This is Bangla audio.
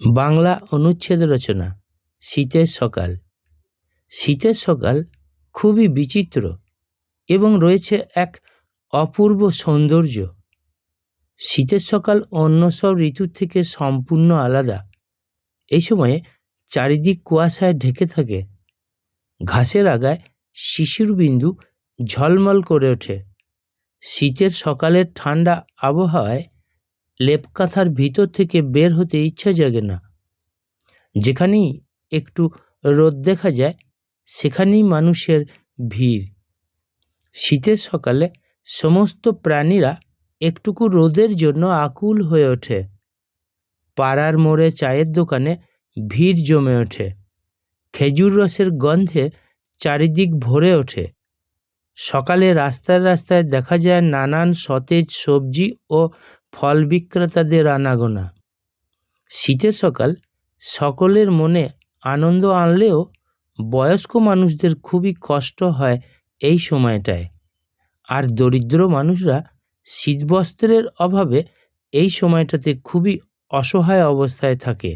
বাংলা অনুচ্ছেদ রচনা, শীতের সকাল। শীতের সকাল খুবই বিচিত্র এবং রয়েছে এক অপূর্ব সৌন্দর্য। শীতের সকাল অন্য সব ঋতুর থেকে সম্পূর্ণ আলাদা। এই সময়ে চারিদিক কুয়াশায় ঢেকে থাকে। ঘাসের আগায় শিশির বিন্দু ঝলমল করে ওঠে। শীতের সকালের ঠান্ডা আবহাওয়ায় লেপকাথার ভিতর থেকে বের হতে ইচ্ছা জাগে না। যেখানেই একটু রোদ দেখা যায়, সেখানেই মানুষের ভিড়। শীতের সকালে সমস্ত প্রাণীরা একটুকু রোদের জন্য আকুল হয়ে ওঠে। পাড়ার মোড়ে চায়ের দোকানে ভিড় জমে ওঠে। খেজুর রসের গন্ধে চারিদিক ভরে ওঠে। সকালে রাস্তায় রাস্তায় দেখা যায় নানান সতেজ সবজি ও ফল বিক্রেতাদের আনাগোনা। শীতের সকাল, সকলের মনে আনন্দ আনলেও বয়স্ক মানুষদের খুবই কষ্ট হয় এই সময়টায়। আর দরিদ্র মানুষরা শীতবস্ত্রের অভাবে এই সময়টাতে খুবই অসহায় অবস্থায় থাকে।